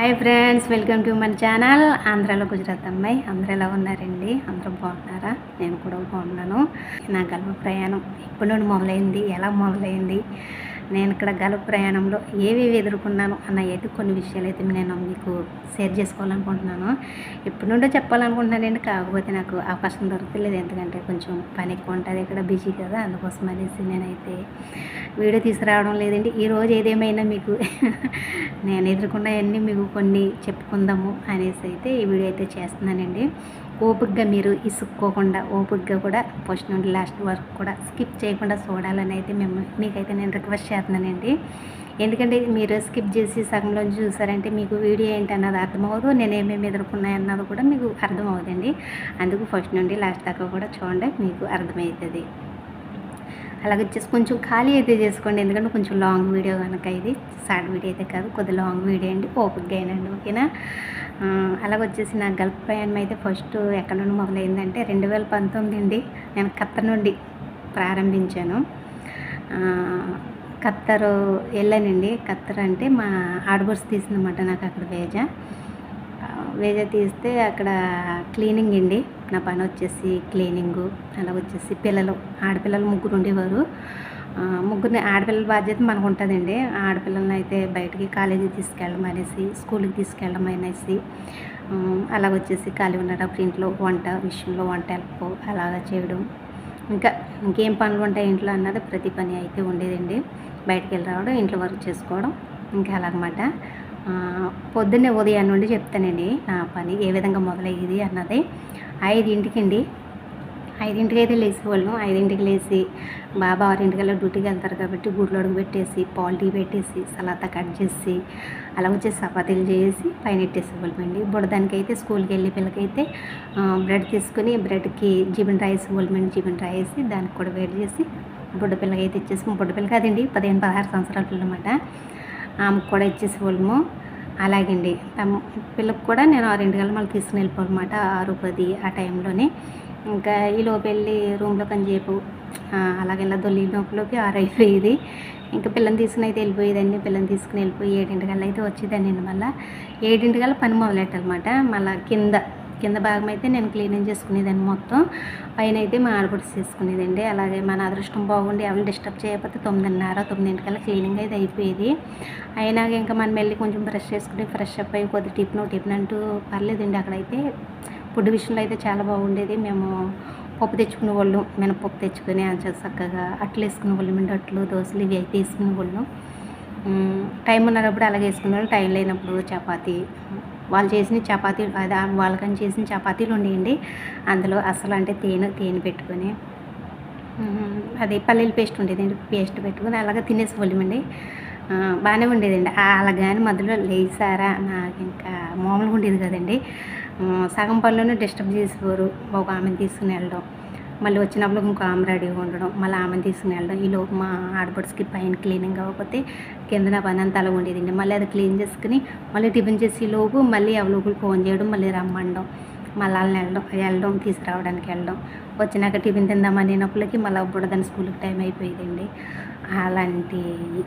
Hi friends welcome to మన channel. ఆంధ్రాలో గుజరాత్ అమ్మాయి. అందరూ ఎలా ఉన్నారండి? అందరూ బాగున్నారా? నేను కూడా బాగున్నాను. నా గల్ప ప్రయాణం ఎప్పటి నుండి మొదలైంది? ఎలా మొదలైంది? నేను ఇక్కడ గల ప్రయాణంలో ఏవేవి ఎదుర్కొన్నాను అన్న అయితే కొన్ని విషయాలు అయితే నేను మీకు షేర్ చేసుకోవాలనుకుంటున్నాను. ఎప్పుడు నుండో చెప్పాలనుకుంటున్నానండి కాకపోతే నాకు అవకాశం దొరకలేదు ఎందుకంటే కొంచెం పని ఎక్కువ ఉంటుంది ఇక్కడ. బిజీ కదా. అందుకోసం అనేసి నేనైతే వీడియో తీసుకురావడం లేదండి. ఈరోజు ఏదేమైనా మీకు నేను ఎదుర్కొన్నవన్నీ మీకు కొన్ని చెప్పుకుందాము అనేసి అయితే ఈ వీడియో అయితే చేస్తున్నానండి. ఓపిక్గా మీరు ఇసుక్కోకుండా ఓపిక్గా కూడా ఫస్ట్ నుండి లాస్ట్ వరకు కూడా స్కిప్ చేయకుండా చూడాలని అయితే మేము మీకైతే నేను రిక్వెస్ట్ చేస్తున్నానండి. ఎందుకంటే మీరు స్కిప్ చేసి సగంలో చూసారంటే మీకు వీడియో ఏంటి అన్నది అర్థమవుదు నేను ఏమేమి ఎదుర్కొన్నాయి అన్నది కూడా మీకు అర్థమవుతుంది అందుకు ఫస్ట్ నుండి లాస్ట్ దాకా కూడా చూడండి మీకు అర్థమవుతుంది. అలాగే వచ్చేసి కొంచెం ఖాళీ అయితే చేసుకోండి ఎందుకంటే కొంచెం లాంగ్ వీడియో కనుక ఇది షార్ట్ వీడియో అయితే కాదు కొద్ది లాంగ్ వీడియో అండి ఓపిక్గా అయినండి ఓకేనా? అలాగ వచ్చేసి నా గల్ఫ్ ప్రయాణం అయితే ఫస్ట్ ఎక్కడ నుండి మొదలైందంటే రెండు వేల పంతొమ్మిది అండి. నేను ఖత్తర్ నుండి ప్రారంభించాను. ఖత్తరు వెళ్ళానండి. ఖత్తర్ అంటే మా ఆడబర్స్ తీసిందన్నమాట నాకు అక్కడ వేజా వేజా తీస్తే అక్కడ క్లీనింగ్ అండి. నా పని వచ్చేసి క్లీనింగు అలా వచ్చేసి పిల్లలు ఆడపిల్లలు ముగ్గురు ఉండేవారు ముగ్గురిని ఆడపిల్లల బాధ్యత మనకు ఉంటుందండి. ఆడపిల్లల్ని అయితే బయటికి కాలేజీకి తీసుకెళ్ళడం అనేసి స్కూల్కి తీసుకెళ్ళడం అనేసి వచ్చేసి ఖాళీ ఉన్నప్పుడు ఇంట్లో వంట విషయంలో వంట హెల్ప్ అలాగా చేయడం. ఇంకా ఇంకేం పనులు ఉంటాయి ఇంట్లో అన్నది ప్రతి పని అయితే ఉండేదండి. బయటికి వెళ్ళి రావడం ఇంట్లో వర్క్ చేసుకోవడం ఇంకా అలాగమాట పొద్దున్నే ఉదయం నుండి చెప్తానండి నా పని ఏ విధంగా మొదలయ్యేది అన్నది. ఐదింటికండి ఐదింటికి అయితే లేచేవాళ్ళం ఐదింటికి లేచి బాబా ఆరింటికల్లా డ్యూటీకి వెళ్తారు కాబట్టి గుడ్లు అడుగు పెట్టేసి పాలు టీ పెట్టేసి సలాతా కట్ చేసి అలా వచ్చేసి చపాతీలు చేసి పైన ఎట్టేసేవాళ్ళం అండి దానికైతే స్కూల్కి వెళ్ళే పిల్లకైతే బ్రెడ్ తీసుకుని బ్రెడ్కి జీబిన్ రైస్ ఇవ్వాలండి జీబిన్ రైస్ దానికి కూడా వేడి చేసి బుడ్డ పిల్లకి అయితే ఇచ్చేసి బుడ్డ పిల్ల కాదండి పదిహేను పదహారు సంవత్సరాల పిల్లమాట ఆమెకు కూడా ఇచ్చేసేవాళ్ళము అలాగండి. తమ పిల్లకి కూడా నేను ఆరింటికల్లా మళ్ళీ తీసుకుని వెళ్ళిపోమాట ఆరు పది ఆ టైంలోనే. ఇంకా ఈ లోపు వెళ్ళి రూమ్లో కొంచెంసేపు ఆ, దొల్లి లోపలికి ఆరైపోయేది. ఇంకా పిల్లని తీసుకుని అయితే వెళ్ళిపోయేదండి పిల్లని తీసుకుని వెళ్ళిపోయి ఏడింటికల్లా అయితే వచ్చేదాన్ని మళ్ళీ. ఏడింటికల్లా పని మొదలెట్టాలన్నమాట. మళ్ళీ కింద కింద భాగం అయితే నేను క్లీనింగ్ చేసుకునేదాన్ని మొత్తం. పైన అయితే మా ఆడపడుచు చేసుకునేదండి. అలాగే మన అదృష్టం బాగుండి ఎవరిని డిస్టర్బ్ చేయకపోతే తొమ్మిదిన్నర తొమ్మిదింటికల్లా క్లీనింగ్ అయితే అయిపోయేది. అయినాక ఇంకా మనం వెళ్ళి కొంచెం బ్రష్ చేసుకుని ఫ్రెష్ అప్ అయ్యి కొద్ది టిఫిన్ టిఫిన్ అంటూ పర్లేదండి అక్కడైతే. ఫుడ్ విషయంలో అయితే చాలా బాగుండేది. మేము పప్పు తెచ్చుకునే వాళ్ళు మినపప్పు తెచ్చుకొని అంచ చక్కగా అట్లు వేసుకునే వాళ్ళు మిండట్లు దోశలు ఇవి అయితే వేసుకునే వాళ్ళు టైం ఉన్నప్పుడు అలాగే వేసుకునే వాళ్ళు టైం లేనప్పుడు చపాతీ. వాళ్ళు చేసిన చపాతీ వాళ్ళకని చేసిన చపాతీలు ఉండేయండి. అందులో అసలు అంటే తేనె తేనె పెట్టుకొని అది పల్లీల పేస్ట్ ఉండేదండి. పేస్ట్ పెట్టుకొని అలాగే తినేసేవాళ్ళమండి ఆ, బాగానే ఉండేదండి. అలా అలాగని మధ్యలో లేచారా? నాకు ఇంకా మామూలుగా ఉండేది కదండి. సగం పనులను డిస్టర్బ్ చేసేవారు. ఒక ఆమెను తీసుకుని వెళ్ళడం. మళ్ళీ వచ్చినప్పుడు ఇంకో ఆమె రెడీగా ఉండడం మళ్ళీ ఆమెను తీసుకుని వెళ్ళడం. ఈ లోపు మా ఆడపడుచుకి పైన క్లీనింగ్ అవ్వకపోతే కింద పని అంతా అలా ఉండేదండి. మళ్ళీ అది క్లీన్ చేసుకుని మళ్ళీ టిఫిన్ చేసి లోపు మళ్ళీ అవలోపులు ఫోన్ చేయడం మళ్ళీ రమ్మండం మళ్ళీ వాళ్ళని వెళ్ళడం వెళ్ళడం తీసుకురావడానికి వెళ్ళడం. వచ్చినాక టిఫిన్ తిందామని నొప్పులకి మళ్ళీ బుడదని స్కూల్కి టైం అయిపోయేదండి. అలాంటి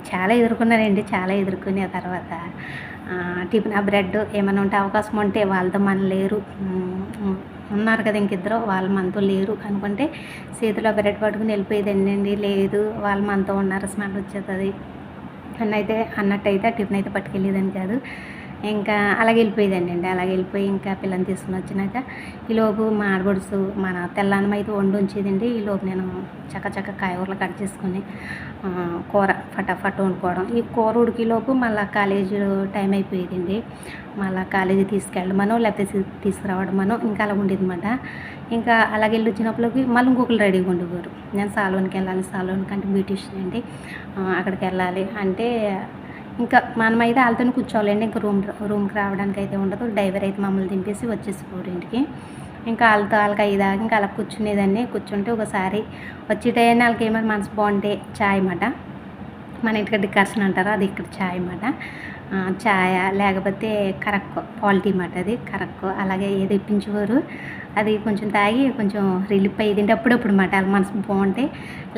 చాలా ఎదుర్కొన్నానండి చాలా ఎదుర్కొని ఆ తర్వాత టిఫిన్ ఆ బ్రెడ్ ఏమైనా ఉంటే అవకాశం ఉంటే వాళ్ళతో మన లేరు. ఉన్నారు కదా ఇంకిద్దరు వాళ్ళ మనతో లేరు అనుకుంటే చేతిలో బ్రెడ్ పట్టుకుని వెళ్ళిపోయేదండి. లేదు వాళ్ళ మనతో ఉన్నారు స్మెల్ వచ్చేస్తుంది. అన్నైతే అన్నట్టయితే అయితే టిఫిన్ అయితే పట్టుకెళ్ళేదని కాదు. ఇంకా అలాగే వెళ్ళిపోయేదండి అండి. అలాగే వెళ్ళిపోయి ఇంకా పిల్లని తీసుకుని వచ్చినాక ఈలోపు మా ఆడబడుసు మన తెల్లన్నం అయితే వండి ఉంచేదండి. ఈలోపు నేను చక్క చక్క కాయగూరలు కట్ చేసుకొని కూర ఫటాఫట్ వండుకోవడం. ఈ కూర ఉడికిలోపు మళ్ళీ కాలేజీ టైం అయిపోయేదండి. మళ్ళీ కాలేజీ తీసుకెళ్ళమనో లేకపోతే తీసుకురావడమనో ఇంకా అలా ఉండేది అనమాట ఇంకా అలాగే వెళ్ళి వచ్చినప్పటికి మళ్ళీ ఇంకొకరు రెడీగా ఉండేవారు. నేను సాలోన్కి వెళ్ళాలి సాలోన్కి అంటే బ్యూటిషియన్ అండి. అక్కడికి వెళ్ళాలి అంటే ఇంకా మనమైతే వాళ్ళతో కూర్చోవాలండి. ఇంకా రూమ్ రూమ్కి రావడానికి అయితే ఉండదు. డ్రైవర్ అయితే మమ్మల్ని దింపేసి వచ్చేసి ఇంటికి ఇంకా వాళ్ళతో వాళ్ళకి అయ్యేదాకా ఇంకా అలా కూర్చునేదాన్ని. కూర్చుంటే ఒకసారి వచ్చే టైం వాళ్ళకి ఏమైనా మనసు బాగుంటే చాయ్ మాట. మన ఇంటికి డికాషన్ అంటారు. అది ఇక్కడ చాయ్ మాట. ఛాయ లేకపోతే కరక్కు పాలిటీ మాట అది కరక్కు అలాగే ఏది ఇప్పించేవారు అది కొంచెం తాగి కొంచెం రిలీఫ్ అయ్యేది అప్పుడప్పుడు మాట మనసు బాగుంటే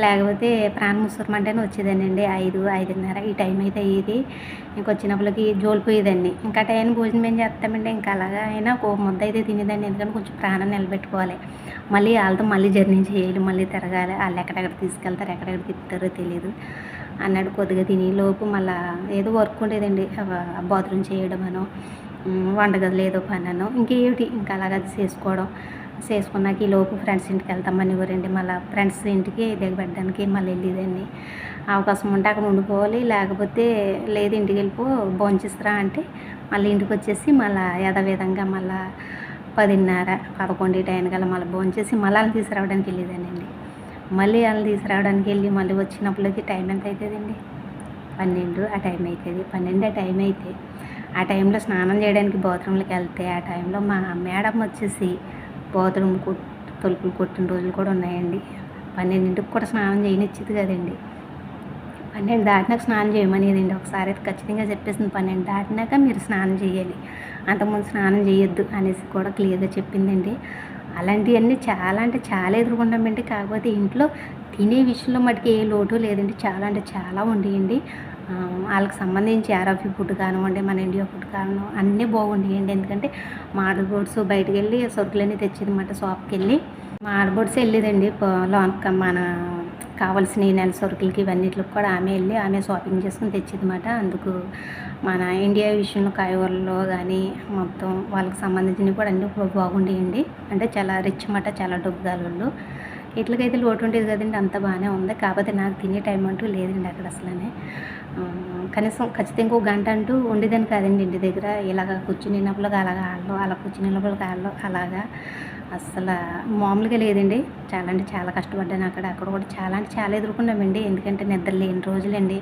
లేకపోతే ప్రాణ ముసురమంటేనే వచ్చేదానండి ఐదు ఐదున్నర ఈ టైం అయితే అయ్యేది. ఇంకొచ్చినప్పటికి జోలిపోయేదండి ఇంకా టైం భోజనం ఏం చేస్తామండి? ఇంకా అలాగా అయినా ఒక ముద్ద అయితే తినేదాన్ని. ఎందుకంటే కొంచెం ప్రాణం నిలబెట్టుకోవాలి. మళ్ళీ వాళ్ళతో మళ్ళీ జర్నీ చేయాలి మళ్ళీ తిరగాలి. వాళ్ళు ఎక్కడెక్కడ తీసుకెళ్తారు ఎక్కడెక్కడ తిప్పుతారో తెలియదు అన్నాడు కొద్దిగా తిని లోపు మళ్ళా ఏదో వర్క్ ఉండేదండి బాత్రూమ్ చేయడం అనో వంటగదిలో ఏదో పని అనో ఇంకేమిటి ఇంకా అలాగ అది చేసుకోవడం. చేసుకున్నాక ఈ లోపు ఫ్రెండ్స్ ఇంటికి వెళ్తామని ఎవరండి మళ్ళీ ఫ్రెండ్స్ ఇంటికి దిగబెట్టడానికి మళ్ళీ వెళ్ళేదాన్ని. అవకాశం ఉంటే అక్కడ ఉండిపోవాలి లేకపోతే లేదు ఇంటికి వెళ్ళిపో భోంచేస్తారా అంటే మళ్ళీ ఇంటికి వచ్చేసి మళ్ళీ యథావిధంగా మళ్ళీ పదిన్నర పదకొండు టైం కల్లా మళ్ళీ భోంచేసి మళ్ళీ తీసుకురావడానికి వెళ్ళేదానండి మళ్ళీ వాళ్ళని తీసుకురావడానికి వెళ్ళి మళ్ళీ వచ్చినప్పటికి టైం ఎంత అవుతుందండి? పన్నెండు ఆ టైం అవుతుంది. పన్నెండు ఆ టైం అయితే ఆ టైంలో స్నానం చేయడానికి బాత్రూంలోకి వెళ్తే ఆ టైంలో మా మేడం వచ్చేసి బాత్రూమ్ కొట్ తలుపులు కొట్టిన రోజులు కూడా ఉన్నాయండి. పన్నెండింటికి కూడా స్నానం చేయనిచ్చేది కదండి. పన్నెండు దాటినాక స్నానం చేయమనేదండి. ఒకసారి అయితే ఖచ్చితంగా చెప్పేసింది పన్నెండు దాటినాక మీరు స్నానం చేయాలి. అంతకుముందు స్నానం చేయొద్దు అనేసి కూడా క్లియర్గా చెప్పిందండి. అలాంటివన్నీ చాలా అంటే చాలా ఎదుర్కొంటామండి కాకపోతే ఇంట్లో తినే విషయంలో మటుకు ఏ లోటు లేదండి. చాలా అంటే చాలా ఉండేయండి వాళ్ళకి సంబంధించి ఆరోగ్య ఫుడ్ కానివ్వండి మన ఇండియా ఫుడ్ కానివ్వండి అన్నీ బాగుండేయండి. ఎందుకంటే మా ఆడబోడ్స్ బయటకు వెళ్ళి సరుకులన్నీ తెచ్చేది మాట షాప్కి వెళ్ళి మా ఆడబోడ్స్ వెళ్ళేదండి. ప- లోన్ మన కావాల్సిన నెల సరుకులకి ఇవన్నిటికి కూడా ఆమె వెళ్ళి ఆమె షాపింగ్ చేసుకుని తెచ్చేదన్నమాట. అందుకు మన ఇండియా విషయంలో కాయగూరలో కానీ మొత్తం వాళ్ళకి సంబంధించినవి కూడా అన్నీ బా- బాగుండేయండి. అంటే చాలా రిచ్ మాట చాలా డబ్బు వాళ్ళు ఇట్లకైతే లోటు ఉండేది కదండి అంత బాగానే ఉంది. కాకపోతే నాకు తినే టైం అంటూ లేదండి అక్కడ అసలనే. కనీసం ఖచ్చితంగా ఒక గంట అంటూ ఉండేదని కాదండి ఇంటి దగ్గర. ఇలాగ కూర్చునినప్పుడు అలాగా ఆడలో అలా కూర్చునినప్పుడు ఆడలో అలాగా అసలు మామూలుగా లేదండి. చాలా అంటే చాలా కష్టపడ్డాను అక్కడ. అక్కడ కూడా చాలా అంటే చాలా ఎదుర్కొన్నామండి. ఎందుకంటే నిద్ర లేని రోజులండి.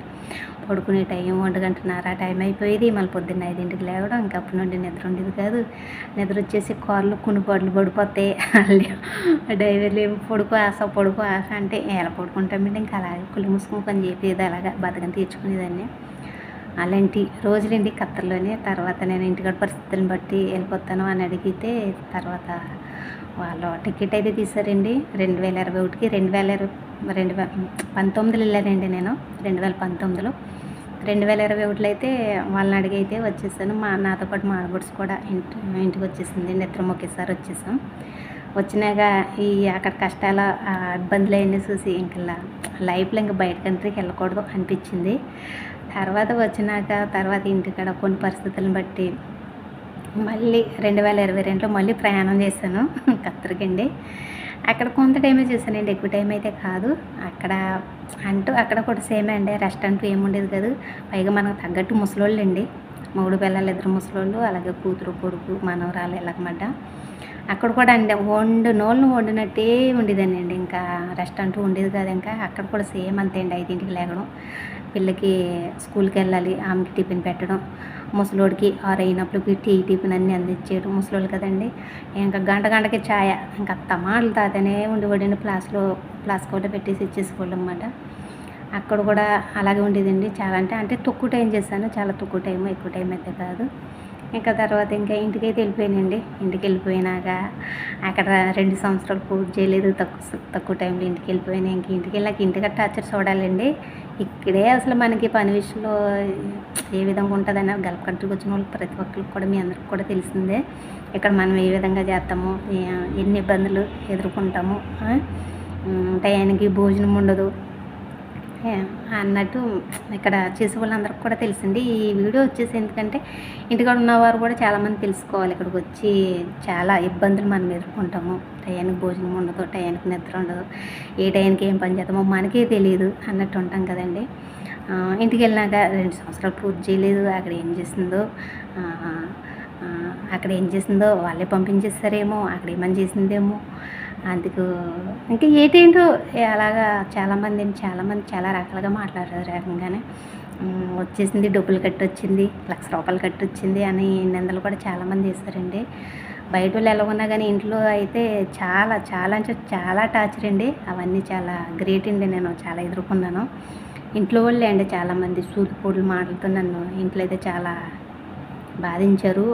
పడుకునే టైం ఒంటి గంటన్నర ఆ టైం అయిపోయేది. మళ్ళీ పొద్దున్న ఐదింటికి లేవడం. ఇంకా అప్పటి నుండి నిద్ర ఉండేది కాదు. నిద్ర వచ్చేసి కార్లు కునిపాట్లు పడిపోతాయి. డ్రైవర్లు ఏమి పడుకో ఆశ పడుకో ఆశ అంటే ఎలా పడుకుంటామండి? ఇంకా అలాగే కుళ్ళు మూసుకొని పని చెప్పేది అలాగా బతకని తీర్చుకునేదాన్ని. అలాంటి రోజులండి ఖత్తర్లోనే తర్వాత నేను ఇంటికాడ పరిస్థితులను బట్టి వెళ్ళిపోతాను అని అడిగితే తర్వాత వాళ్ళు టికెట్ అయితే తీసారండి రెండు వేల ఇరవై ఒకటికి రెండు వేల ఇరవై రెండు వేల పంతొమ్మిదిలో వెళ్ళానండి నేను రెండు వేల పంతొమ్మిదిలో. రెండు వేల ఇరవై ఒకటిలో అయితే వాళ్ళని అడిగి అయితే వచ్చేసాను. మా నాతో పాటు మా ఆడబడుచు కూడా ఇంటి ఇంటికి వచ్చేసింది. నిద్రం ఒకేసారి వచ్చేసాం. వచ్చినాక ఈ అక్కడ కష్టాల ఇబ్బందులు అవన్నీ చూసి ఇంకా లైఫ్లో ఇంకా బయట కంట్రీకి వెళ్ళకూడదు అనిపించింది. తర్వాత వచ్చినాక తర్వాత ఇంటికాడ కొన్ని పరిస్థితులను బట్టి మళ్ళీ రెండు వేల ఇరవై రెండులో మళ్ళీ ప్రయాణం చేశాను కత్తరికండి అక్కడ కొంత టైమే చేశానండి ఎక్కువ టైం అయితే కాదు. అక్కడ అంటూ అక్కడ కూడా సేమే అండి రెస్టారెంట్ ఏముండేది కాదు. పైగా మనకు తగ్గట్టు ముసలోళ్ళు అండి మూడు పిల్లలు ఇద్దరు ముసలోళ్ళు అలాగే కూతురు కొడుకు మనవరాలు ఇలాగమాట. అక్కడ కూడా అండి వండు నోళ్ళు వండినట్టే ఉండేదండి అండి. ఇంకా రెస్టారెంట్ ఉండేది కాదు ఇంకా. అక్కడ కూడా సేమ్ అంతే అండి ఐదింటికి లేగడం. పిల్లకి స్కూల్కి వెళ్ళాలి ఆమెకి టిఫిన్ పెట్టడం ముసలోడికి ఆరు అయినప్పటికి టీ టిఫిన్ అన్నీ అందించేయడం ముసలోళ్ళు కదండి. ఇంకా గంట గంటకి ఛాయ. ఇంకా తమాటలు తాతనే ఉండేవాడండి ప్లాస్లో ప్లాస్ కూడా పెట్టేసి ఇచ్చేసుకోవడం అనమాట అక్కడ కూడా అలాగే ఉండేదండి. చాలా అంటే అంటే తక్కువ టైం చేశాను. చాలా తక్కువ టైం ఎక్కువ టైం అయితే కాదు. ఇంకా తర్వాత ఇంకా ఇంటికైతే వెళ్ళిపోయానండి. ఇంటికి వెళ్ళిపోయినాక అక్కడ రెండు సంవత్సరాలు పూర్తి చేయలేదు. తక్కువ తక్కువ టైంలో ఇంటికి వెళ్ళిపోయినా. ఇంక ఇంటికి వెళ్ళాక ఇంటికి టార్చర్ చూడాలండి. ఇక్కడే అసలు మనకి పని విషయంలో ఏ విధంగా ఉంటుందని గల్ఫ్ కంట్రీకి వచ్చిన వాళ్ళు ప్రతి ఒక్కరికి కూడా మీ అందరికి కూడా తెలిసిందే. ఇక్కడ మనం ఏ విధంగా చేస్తాము? ఎన్ని ఇబ్బందులు ఎదుర్కొంటాము? టయానికి భోజనం ఉండదు. అన్నట్టు ఇక్కడ చేసే వాళ్ళందరికీ కూడా తెలిసింది. ఈ వీడియో వచ్చేసి ఎందుకంటే ఇంటికాడ ఉన్నవారు కూడా చాలామంది తెలుసుకోవాలి. ఇక్కడికి వచ్చి చాలా ఇబ్బందులు మనం ఎదుర్కొంటాము. టయానికి భోజనం ఉండదు టయానికి నిద్ర ఉండదు. ఏ టయానికి ఏం పని చేస్తామో మనకే తెలియదు అన్నట్టు ఉంటాం కదండి. ఇంటికి వెళ్ళినాక రెండు సంవత్సరాలు పూర్తి చేయలేదు. అక్కడ ఏం చేసిందో అక్కడ ఏం చేసిందో వాళ్ళే పంపించేస్తారేమో అక్కడ ఏమని చేసిందేమో. అందుకు ఇంకా ఏటేంటో అలాగా చాలామంది చాలామంది చాలా రకాలుగా మాట్లాడారు రకంగానే. వచ్చేసింది డబ్బులు కట్టి వచ్చింది లక్ష రూపాయలు కట్టి వచ్చింది అని నిందలు కూడా చాలామంది వేస్తారండి బయట వాళ్ళు ఎలా ఉన్నా కానీ ఇంట్లో అయితే చాలా చాలా అంటే చాలా టార్చర్ అండి. అవన్నీ చాలా గ్రేట్ అండి నేను చాలా ఎదుర్కొన్నాను. ఇంట్లో వాళ్ళే అండి చాలామంది సూదిపోడులు మాటలతో నన్ను ఇంట్లో అయితే చాలా బాధించారు.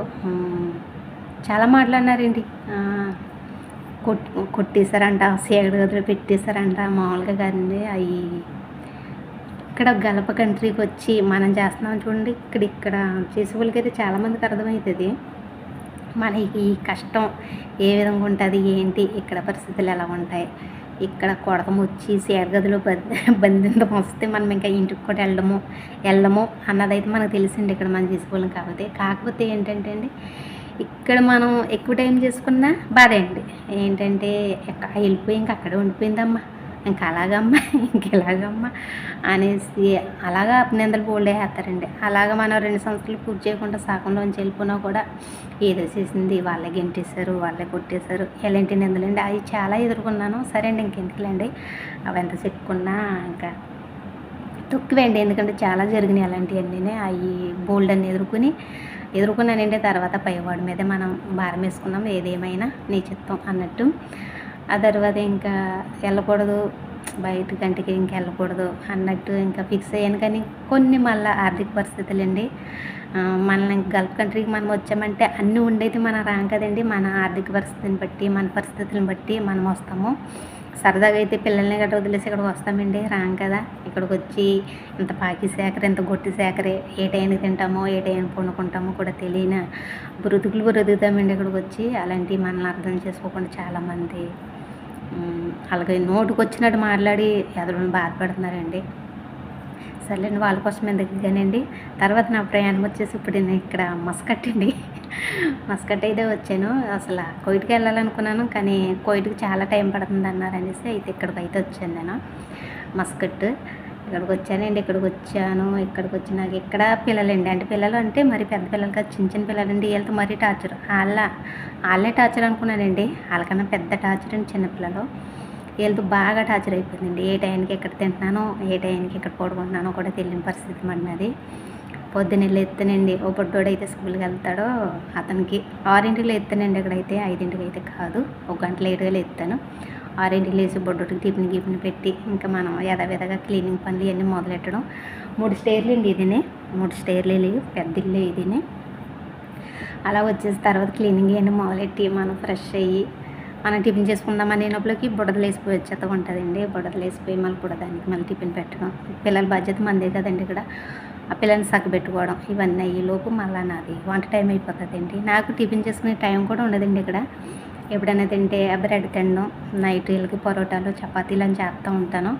చాలా మాట్లాడినారండి కొట్టి కొట్ కొట్టేశారంట సీగడ గదిలో పెట్టేశారంట మామూలుగా కానీ అవి ఇక్కడ గలప కంట్రీకి వచ్చి మనం చేస్తున్నాం చూడండి. ఇక్కడ ఇక్కడ చేసే వాళ్ళకైతే చాలామందికి అర్థమవుతుంది. మనకి ఈ కష్టం ఏ విధంగా ఉంటుంది ఏంటి ఇక్కడ పరిస్థితులు ఎలా ఉంటాయి. ఇక్కడ కొడతం వచ్చి సేరగదిలో బంధించడం వస్తే మనం ఇంకా ఇంటికి కూడా వెళ్ళడము వెళ్ళము అన్నదైతే మనకు తెలిసింది ఇక్కడ మనం చేసుకోలేం కాకపోతే కాకపోతే ఏంటంటే అండి ఇక్కడ మనం ఎక్కువ టైం చేసుకున్నా బాధే అండి. ఏంటంటే వెళ్ళిపోయి ఇంకా అక్కడే ఉండిపోయిందమ్మా. ఇంకా అలాగమ్మా ఇంక ఇలాగమ్మా అనేసి అలాగా అభినందనలు బోల్డ్ వేస్తారండి. అలాగా మనం రెండు సంవత్సరాలు పూర్తి చేయకుండా సగంలోంచి వెళ్ళిపోయినా కూడా ఏదో చేసింది వాళ్ళే గెంటేశారు వాళ్ళే కొట్టేశారు. ఎలాంటి నిందలండి. అవి చాలా ఎదుర్కొన్నాను. సరే అండి ఇంకెందుకులేండి. అవి ఎంత చెప్పుకున్నా ఇంకా తొక్కువేండి. ఎందుకంటే చాలా జరిగినాయి అలాంటివన్నీ అవి బోల్డ్ అని ఎదుర్కొని ఎదుర్కొన్నానంటే తర్వాత పైవాడి మీదే మనం భారం వేసుకున్నాం. ఏదేమైనా నీ చిత్తం అన్నట్టు. ఆ తర్వాత ఇంకా వెళ్ళకూడదు బయట కంటికి ఇంక వెళ్ళకూడదు అన్నట్టు ఇంకా ఫిక్స్ అయ్యాను. కానీ కొన్ని మళ్ళీ ఆర్థిక పరిస్థితులు అండి మనల్ని గల్ఫ్ కంట్రీకి మనం వచ్చామంటే అన్నీ ఉండేది మనం రాం కదండి. మన ఆర్థిక పరిస్థితిని బట్టి మన పరిస్థితులను బట్టి మనం వస్తాము. సరదాగా అయితే పిల్లల్ని గట్రా వదిలేసి ఇక్కడికి వస్తామండి. రాం కదా. ఇక్కడికి వచ్చి ఇంత పాకి సేకరే ఇంత గొట్టి సేకరే ఏ టైంకి తింటామో ఏ టైం పండుకుంటామో కూడా తెలియని బ్రతుకులు బ్రతుకుతామండి ఇక్కడికి వచ్చి. అలాంటివి మనల్ని అర్థం చేసుకోకుండా చాలామంది అలాగే నోటుకు వచ్చినట్టు మాట్లాడి ఎదురుని బాధపడుతున్నారండి. సర్లేండి వాళ్ళ కోసం ఎందుకు కానండి తర్వాత నా ప్రయాణం వచ్చేసి ఇప్పుడు నేను ఇక్కడ మస్కట్ అండి మస్కట్ అయితే వచ్చాను. అసలు కోయిట్కి వెళ్ళాలనుకున్నాను కానీ కోయిట్కి చాలా టైం పడుతుంది అన్నారు అనేసి అయితే ఇక్కడికి అయితే వచ్చాను నేను. మస్కట్ ఇక్కడికి వచ్చానండి ఇక్కడికి వచ్చాను ఇక్కడికి వచ్చినాక ఇక్కడ పిల్లలండి. అంటే పిల్లలు అంటే మరి పెద్ద పిల్లలు కాదు చిన్న చిన్న పిల్లలండి. వీళ్ళతో మరీ టార్చర్. వాళ్ళ వాళ్ళే టార్చర్ అనుకున్నానండి. వాళ్ళకన్నా పెద్ద టార్చర్ అండి చిన్నపిల్లలు వీళ్ళతో బాగా టార్చర్ అయిపోయిందండి. ఏ టైంకి ఎక్కడ తింటున్నానో ఏ టైంకి ఎక్కడ పడుకుంటున్నానో కూడా తెలియని పరిస్థితి పడినది పొద్దున్న ఎత్తానండి ఓ పొట్టోడు అయితే స్కూల్కి వెళ్తాడో అతనికి ఆరింటికి ఎత్తానండి ఇక్కడైతే. ఐదింటికి అయితే కాదు. ఒక గంట లేట్గా ఎత్తాను ఆరింటికి లేచి బొడ్డుకి టిఫిన్ గిఫిన్ పెట్టి ఇంకా మనం యథావిధగా క్లీనింగ్ పనులు ఇవన్నీ మొదలెట్టడం. మూడు స్టేర్లు అండి ఇదినే. మూడు స్టేర్లు లేవు పెద్ద ఇల్లు ఇదినే. అలా వచ్చేసిన తర్వాత క్లీనింగ్ ఇవన్నీ మొదలెట్టి మనం ఫ్రెష్ అయ్యి మనం టిఫిన్ చేసుకుందాం అనేటప్పటికి బుడదలు వేసిపోయి వచ్చేత ఉంటుందండి. బుడదలు వేసిపోయి మళ్ళీ బుడదానికి మళ్ళీ టిఫిన్ పెట్టడం. పిల్లల బాధ్యత మందే కదండి ఇక్కడ. ఆ పిల్లల్ని సగ్గబెట్టుకోవడం ఇవన్నీ అయ్యి లోపు మళ్ళీ నాది. వంట టైం అయిపోతుందండి. నాకు టిఫిన్ చేసుకునే టైం కూడా ఉండదండి ఇక్కడ. ఎప్పుడైనా తింటే బ్రెడ్ తినడం నైట్ వీళ్ళకి పరోటాలు చపాతీలు అని చేస్తూ ఉంటాను.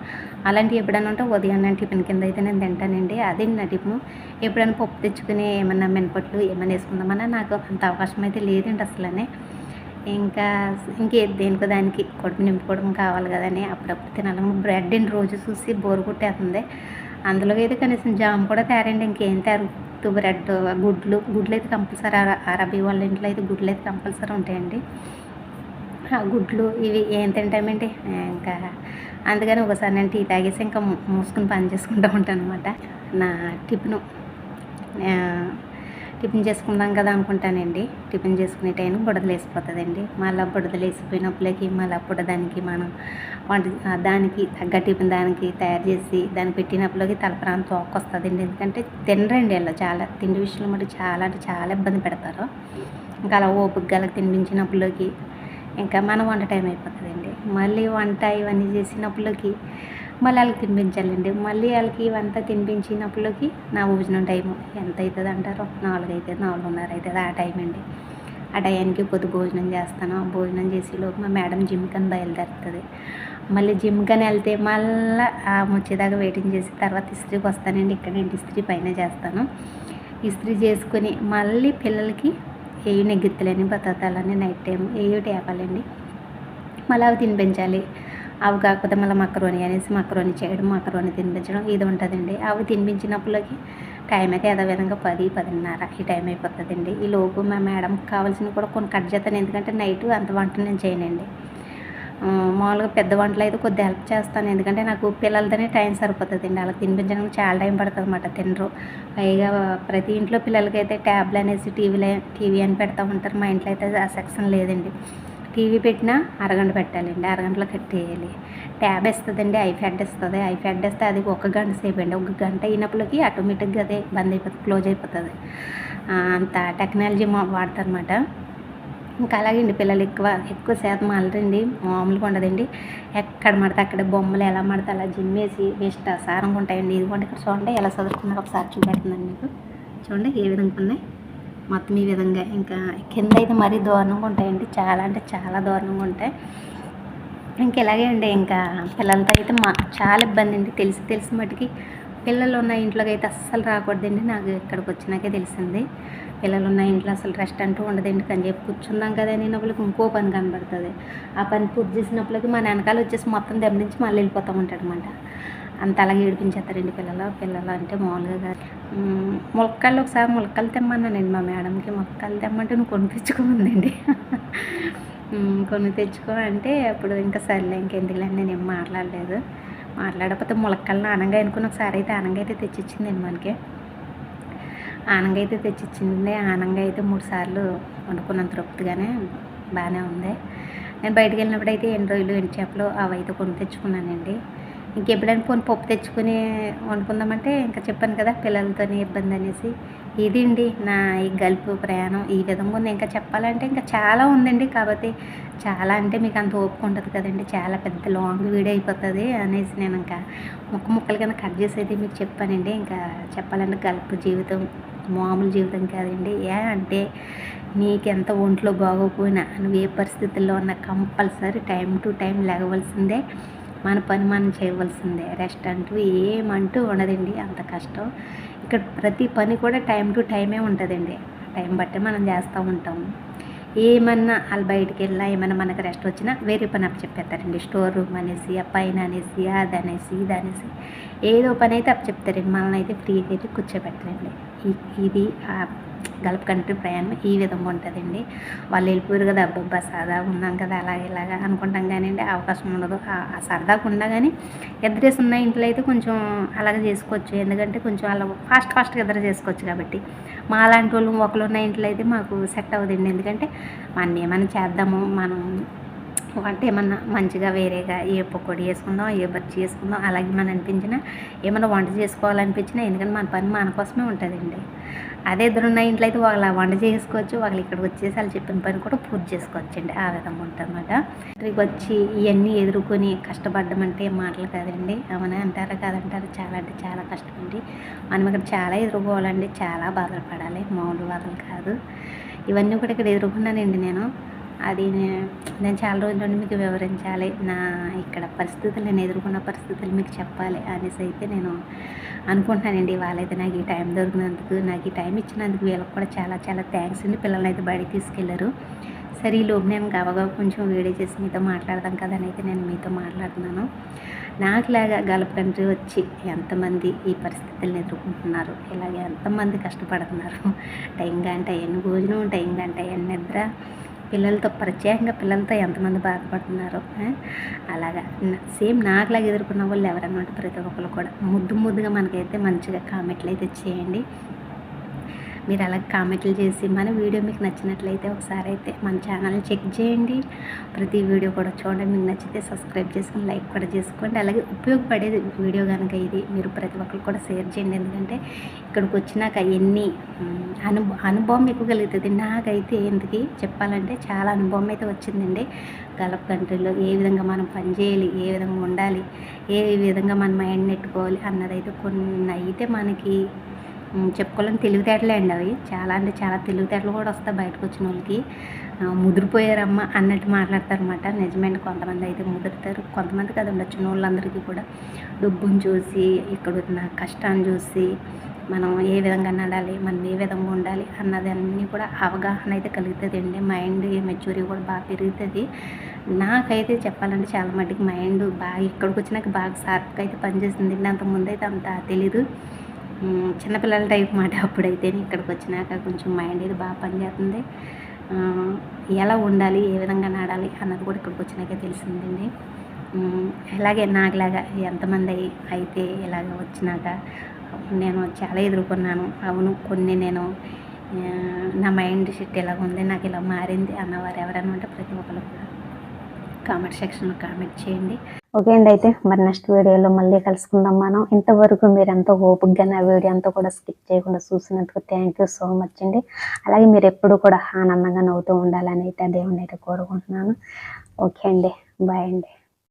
అలాంటివి ఎప్పుడైనా ఉంటే ఉదయాన్నే టిఫిన్ కింద అయితే నేను తింటానండి. అది నా టిఫిన్ ఎప్పుడైనా పప్పు తెచ్చుకుని ఏమన్నా మినపట్లు ఏమైనా వేసుకుందామన్నా నాకు అంత అవకాశం అయితే లేదండి అసలనే. ఇంకా ఇంకే దేనికో దానికి కడుపు నింపుకోవడం కావాలి కదని అప్పుడప్పుడు తినాలి. బ్రెడ్ రోజు చూసి బోరు కొట్టేస్తుంది. అందులో అయితే కనీసం జామ్ కూడా తేరండి. ఇంకేం తేరు? బ్రెడ్ గుడ్లు. గుడ్లు అయితే కంపల్సరీ అరబీ వాళ్ళ ఇంట్లో అయితే గుడ్లు అయితే కంపల్సరీ ఉంటాయండి. గుడ్లు ఇవి ఏం తింటామండి? ఇంకా అందుకని ఒకసారి నేను టీ తాగేసి ఇంకా మూసుకుని పని చేసుకుంటూ ఉంటాను అనమాట నా టిఫిను టిఫిన్ చేసుకుందాం కదా అనుకుంటానండి. టిఫిన్ చేసుకునే టైం బుడదలు వేసిపోతుందండి. మళ్ళీ బుడదలు వేసిపోయినప్పటికి మళ్ళీ అప్పుడు దానికి మనం వంట దానికి తగ్గ టిఫిన్ దానికి తయారు చేసి దాన్ని పెట్టినప్పులకి తలప్రాంతం తోక ఎందుకంటే తినరండి వీళ్ళు చాలా తిండి విషయంలో మటు చాలా అంటే చాలా ఇబ్బంది పెడతారు. ఇంకా అలా ఓపిక గల తినిపించినప్పటికి ఇంకా మన వంట టైం అయిపోతుందండి. మళ్ళీ వంట ఇవన్నీ చేసినప్పటికి మళ్ళీ వాళ్ళకి తినిపించాలండి. మళ్ళీ వాళ్ళకి ఇవంతా తినిపించినప్పటికి నా భోజనం టైము ఎంత అవుతుంది అంటారో నాలుగు అవుతుంది నాలుగున్నర అవుతుంది ఆ టైం అండి. ఆ టైంకి పొద్దు భోజనం చేస్తాను. భోజనం చేసేలోపు మా మేడం జిమ్కని బయలుదేరుతుంది. మళ్ళీ జిమ్కని వెళ్తే మళ్ళీ ఆ వచ్చేదాకా వెయిటింగ్ చేసి తర్వాత ఇస్త్రీకి వస్తానండి. ఇక్కడ నేను ఇస్త్రీ పైన చేస్తాను. ఇస్త్రీ చేసుకొని మళ్ళీ పిల్లలకి ఏవి నెగ్గిత్తలని బతాతాలని నైట్ టైం ఏవి టేపాలండి మళ్ళీ అవి తినిపించాలి. అవి కాకపోతే మళ్ళీ మక్కరోని అనేసి మక్కరోని చేయడం మక్కరోని తినిపించడం ఇది ఉంటుందండి. అవి తినిపించినప్పటికి టైం అయితే యథావిధంగా పది పదిన్నర ఈ టైం అయిపోతుందండి. ఈ లోపు మా మేడంకి కావాల్సినవి కూడా కొన్ని కట్ చేస్తాను. ఎందుకంటే నైట్ అంత వంట నేను చేయనండి. మామూలుగా పెద్ద వంటలు అయితే కొద్దిగా హెల్ప్ చేస్తాను. ఎందుకంటే నాకు పిల్లలతోనే టైం సరిపోతుంది అండి అలా తినిపించడానికి చాలా టైం పడుతుంది అన్నమాట తినరు. పైగా ప్రతి ఇంట్లో పిల్లలకైతే ట్యాబ్లు అనేసి టీవీలో టీవీ అని పెడతా ఉంటారు. మా ఇంట్లో అయితే ఆ సెక్షన్ లేదండి. టీవీ పెట్టినా అరగంట పెట్టాలండి. అరగంటలో కట్టేయాలి ట్యాబ్ ఇస్తుందండి. ఐఫ్యాడ్ ఇస్తుంది. ఐఫ్యాడ్ ఇస్తే అది ఒక గంట సేపు అండి ఒక గంట అయినప్పటికి ఆటోమేటిక్గా అదే బంద్ అయిపోతుంది క్లోజ్ అయిపోతుంది. అంత టెక్నాలజీ మా వాడతారనమాట ఇంకా అలాగండి పిల్లలు ఎక్కువ ఎక్కువ శాతం అల్లరండి మామూలుగా ఉండదండి. ఎక్కడ మడితే అక్కడ బొమ్మలు ఎలా మడితే అలా జిమ్మేసి వేస్ట్ సారంగా ఉంటాయండి. ఇదిగోండి ఇక్కడ చూడండి ఎలా చదువుకున్నారో ఒకసారి చూపెడుతుందండి మీకు. చూడండి ఏ విధంగా ఉన్నాయి. మొత్తం ఈ విధంగా ఇంకా కింద అయితే మరీ దారుణంగా ఉంటాయండి. చాలా అంటే చాలా దారుణంగా ఉంటాయి. ఇంకా ఇలాగే అండి ఇంకా పిల్లలతో అయితే మా చాలా ఇబ్బంది అండి. తెలిసి తెలిసి మటుకి పిల్లలు ఉన్న ఇంట్లోకి అయితే అస్సలు రాకూడదండి. నాకు ఇక్కడికి వచ్చినాకే తెలిసింది. పిల్లలు ఉన్న ఇంట్లో అసలు రెస్ట్ అంటూ ఉండదండి కానీ చెప్పి కూర్చుందాం కదా నేను అనేటప్పటికి ఇంకో పని కనబడుతుంది. ఆ పని పూర్తి చేసినప్పటికి మన వెనకాల వచ్చేసి మొత్తం దెబ్బనించి మళ్ళీ వెళ్ళిపోతూ ఉంటాడు అనమాట అంత అలాగే ఏడిపించేస్తారండి పిల్లలు. పిల్లలు అంటే మామూలుగా కాదు. ములక్కాళ్ళు ఒకసారి ములక్కలు తెమ్మన్నానండి మా మేడంకి. ములక్కలు తెమ్మంటే నువ్వు కొనిపించుకోమందండి తెచ్చుకోమందండి. కొని తెచ్చుకో అంటే అప్పుడు ఇంకా సర్లే ఇంకెందుకులే నేను ఏం మాట్లాడలేదు. మాట్లాడకపోతే ములక్కాయలను అనగా అనుకుని ఒకసారి అయితే ఆనంగా అయితే తెచ్చిచ్చిందండి మనకి. ఆనంగా అయితే తెచ్చిచ్చింది ఆనంగా అయితే మూడు సార్లు వండుకున్నాను తృప్తిగానే బాగానే ఉంది. నేను బయటకు వెళ్ళినప్పుడు అయితే ఎన్ని రోజులు ఎండు చేపలు అవి అయితే కొని తెచ్చుకున్నానండి. ఇంకెప్పుడైనా పోనీ పప్పు తెచ్చుకుని వండుకుందామంటే ఇంకా చెప్పాను కదా పిల్లలతోనే ఇబ్బంది అనేసి. ఇదండి నా ఈ గల్పు ప్రయాణం ఈ విధంగా ఉంది. ఇంకా చెప్పాలంటే ఇంకా చాలా ఉందండి. కాబట్టి చాలా అంటే మీకు అంత ఓపిక ఉంటుంది కదండి. చాలా పెద్ద లాంగ్ వీడియో అయిపోతుంది అనేసి నేను ఇంకా ముక్క ముక్కల కింద కట్ చేసేది మీకు చెప్పానండి. ఇంకా చెప్పాలంటే గల్పు జీవితం మామూలు జీవితం కాదండి. ఏ అంటే నీకెంత ఒంట్లో బాగోకపోయినా నువ్వు ఏ పరిస్థితుల్లో ఉన్నా కంపల్సరీ టైం టు టైం లేగవలసిందే మన పని మనం చేయవలసిందే. రెస్ట్ అంటూ ఏమంటూ ఉండదండి. అంత కష్టం. ఇక్కడ ప్రతి పని కూడా టైం టు టైమే ఉంటుందండి. టైం బట్టి మనం చేస్తూ ఉంటాము ఏమన్నా వాళ్ళు బయటికి వెళ్ళినా ఏమన్నా మనకు రెస్ట్ వచ్చినా వేరే పని అప్పు చెప్పేస్తారండి. స్టోర్ రూమ్ అనేసి ఆ పైన అనేసి అది అనేసి ఇది అనేసి. ఏదో పని అయితే అప్పు చెప్తారండి. మనల్ని అయితే ఫ్రీగా అయితే కూర్చోబెట్టరండి. ఇది ఆ గల్ఫ్ కంట్రీ ప్రయాణం ఈ విధంగా ఉంటుందండి. వాళ్ళు వెళ్ళిపోయారు కదా అబ్బబ్బా సరదా ఉన్నాం కదా అలాగ ఇలాగా అనుకుంటాం కానివ్వండి అవకాశం ఉండదు. ఆ- ఆ సరదాగా ఉండా కానీ ఎద్దరేసి ఉన్న ఇంట్లో అయితే కొంచెం అలాగ చేసుకోవచ్చు. ఎందుకంటే కొంచెం అలా ఫాస్ట్ ఫాస్ట్గా ఎదురు చేసుకోవచ్చు కాబట్టి. మా అలాంటి వాళ్ళు ఒకరు ఉన్న ఇంట్లో అయితే మాకు సెట్ అవ్వదండి. ఎందుకంటే మనం ఏమైనా చేద్దాము మనం వంట ఏమన్నా మంచిగా వేరేగా ఏ పొక్కడి చేసుకుందాం ఏ బజ్జీ వేసుకుందాం అలాగే మనం అనిపించినా ఏమైనా వంట చేసుకోవాలనిపించినా ఎందుకంటే మన పని మన కోసమే ఉంటుందండి. అదే ఎదురున్న ఇంట్లో అయితే వాళ్ళ వంట చేసుకోవచ్చు వాళ్ళు ఇక్కడికి వచ్చేసి వాళ్ళు చెప్పిన పని కూడా పూర్తి చేసుకోవచ్చు అండి ఆ విధంగా ఉంటుందన్నమాట. ఇక్కడికి వచ్చి ఇవన్నీ ఎదుర్కొని కష్టపడడం అంటే మాటలు కాదండి. అవునా అంటారా కాదంటారు చాలా అంటే చాలా కష్టం అండి మనం ఇక్కడ చాలా ఎదుర్కోవాలండి చాలా బాధలు పడాలి మామూలు బాధలు కాదు. ఇవన్నీ కూడా ఇక్కడ ఎదుర్కొన్నానండి నేను. అది నేను నేను చాలా రోజుల నుండి మీకు వివరించాలి. నా ఇక్కడ పరిస్థితులు నేను ఎదుర్కొన్న పరిస్థితులు మీకు చెప్పాలి అనేసి అయితే నేను అనుకుంటున్నానండి. వాళ్ళైతే నాకు ఈ టైం దొరికినందుకు నాకు ఈ టైం ఇచ్చినందుకు వీళ్ళకి కూడా చాలా చాలా థ్యాంక్స్ అండి. పిల్లల్ని అయితే బయటికి తీసుకెళ్ళారు. సరే ఈ లోపు నేను గబగబా కొంచెం వీడియో చేసి మీతో మాట్లాడదాం కదా అని అయితే నేను మీతో మాట్లాడుతున్నాను. నాకులాగా గల్ఫ్ కంట్రీ వచ్చి ఎంతమంది ఈ పరిస్థితులను ఎదుర్కొంటున్నారు? ఇలాగే ఎంతమంది కష్టపడుతున్నారు? టైం గంట ఎన్ని భోజనం టైం గంట ఎన్ని నిద్ర పిల్లలతో ప్రత్యేకంగా పిల్లలతో ఎంతమంది బాధపడుతున్నారు అలాగా. సేమ్ నాకులాగా ఎదుర్కొన్న వాళ్ళు ఎవరన్నమాట ప్రతి ఒక్కరు కూడా. ముద్దు ముద్దుగా మనకైతే మంచిగా కామెంట్లు అయితే చేయండి. మీరు అలా కామెంట్లు చేసి మన వీడియో మీకు నచ్చినట్లయితే ఒకసారి అయితే మన ఛానల్ని చెక్ చేయండి. ప్రతి వీడియో కూడా చూడండి. మీకు నచ్చితే సబ్స్క్రైబ్ చేసుకుని లైక్ కూడా చేసుకోండి. అలాగే ఉపయోగపడేది వీడియో కనుక ఇది మీరు ప్రతి ఒక్కరు కూడా షేర్ చేయండి. ఎందుకంటే ఇక్కడికి వచ్చినాక ఎన్ని మ్, అనుభవం మీకు కలుగుతుంది నాకైతే ఎందుకు చెప్పాలంటే చాలా అనుభవం అయితే వచ్చిందండి. గల్ఫ్ కంట్రీలో ఏ విధంగా మనం పని చేయాలి ఏ విధంగా ఉండాలి ఏ విధంగా మన మైండ్ నెట్టుకోవాలి అన్నదైతే కొన్ని అయితే మనకి చెప్పుకోలేని తెలివితేటలే అండి అవి. చాలా అంటే చాలా తెలివితేటలు కూడా వస్తాయి బయటకు వచ్చిన వాళ్ళకి. ముదిరిపోయారమ్మ ముదిరిపోయారమ్మా అన్నట్టు మాట్లాడతారనమాట నిజమైన కొంతమంది అయితే ముదురుతారు. కొంతమంది కదా వచ్చిన వాళ్ళందరికీ కూడా. డబ్బును చూసి ఇక్కడ ఉన్న కష్టాన్ని చూసి మనం ఏ విధంగా నడాలి మనం ఏ విధంగా ఉండాలి అన్నది అన్నీ కూడా అవగాహన అయితే కలుగుతుంది అండి. మైండ్ మెచ్యూరిటీ కూడా బాగా పెరుగుతుంది. నాకైతే చెప్పాలంటే చాలా మటుకు మైండ్ బాగా ఇక్కడికి వచ్చినాక బాగా షార్ప్గా అయితే పనిచేసింది అంత ముందైతే అంత తెలీదు. చిన్నపిల్లల టైప్ మాట అప్పుడైతే ఇక్కడికి వచ్చినాక కొంచెం మైండ్ ఇది బాగా పనిచేస్తుంది. ఎలా ఉండాలి ఏ విధంగా నాడాలి అన్నది కూడా ఇక్కడికి వచ్చినాకే తెలిసిందండి. అలాగే నాకులాగా ఎంతమంది అయి- అయితే ఇలాగ వచ్చినాక నేను చాలా ఎదుర్కొన్నాను. అవును కొన్ని నేను నా మైండ్ సెట్ ఎలా ఉంది నాకు ఇలా మారింది అన్నవారు ఎవరైనా ఉంటే ప్రతి ఒక్కరు కూడా కామెంట్ సెక్షన్లో కామెంట్ చేయండి. ఓకే అండి అయితే మరి నెక్స్ట్ వీడియోలో మళ్ళీ కలుసుకుందాం మనం. ఇంతవరకు మీరు ఎంతో ఓపికగా నా వీడియో అంతా కూడా స్కిప్ చేయకుండా చూసినందుకు థ్యాంక్ యూ సో మచ్ అండి. అలాగే మీరు ఎప్పుడు కూడా ఆనందంగా నవ్వుతూ ఉండాలని అయితే దేవుని అయితే కోరుకుంటున్నాను. ఓకే అండి బాయ్ అండి.